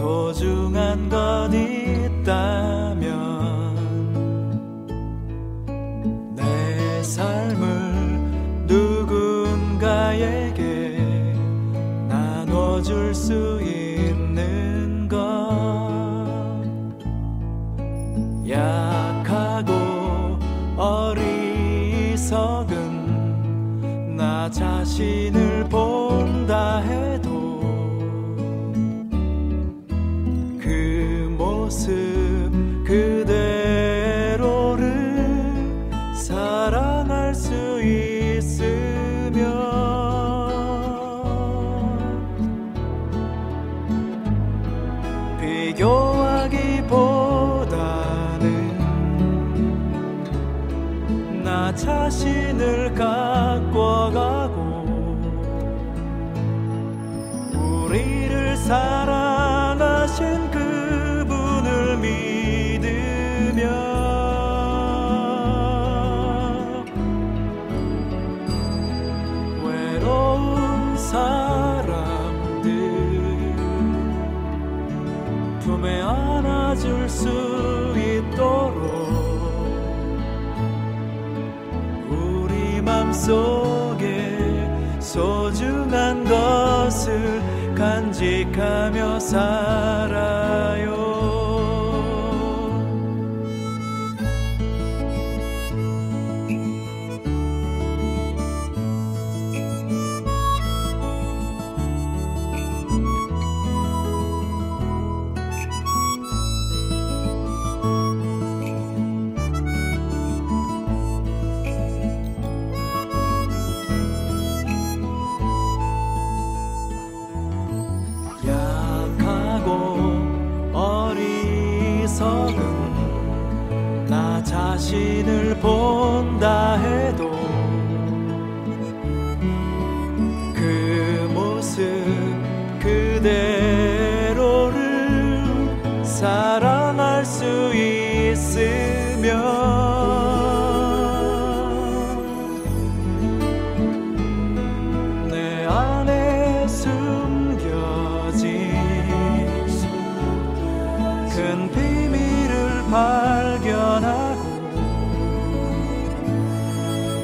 소중한 건 있다면 내 삶을 누군가에게 나눠줄 수 있는 것. 약하고 어리석은 나 자신을 본다 해도 모습 그대로를 사랑할 수 있으면 비교하기보다는 나 자신을 가꿔가고 소중한 것을 간직하며 살아요 어리석은 나 자신을 본다 해도 그 모습 그대로를 사랑할 수 있으면 발견하고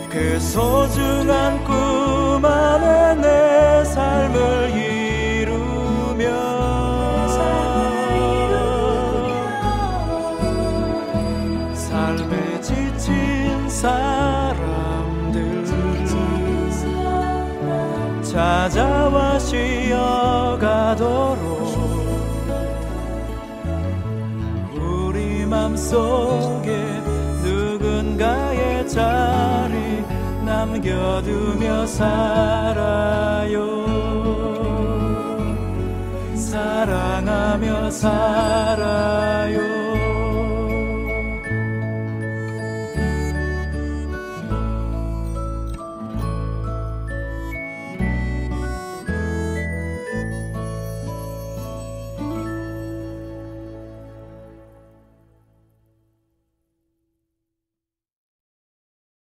그 소중한 꿈 안에 내 삶을 이루며 삶에 지친 사람들 찾아와 쉬어가도록 맘속에 누군가의 자리 남겨두며 살아요. 사랑하며 살아요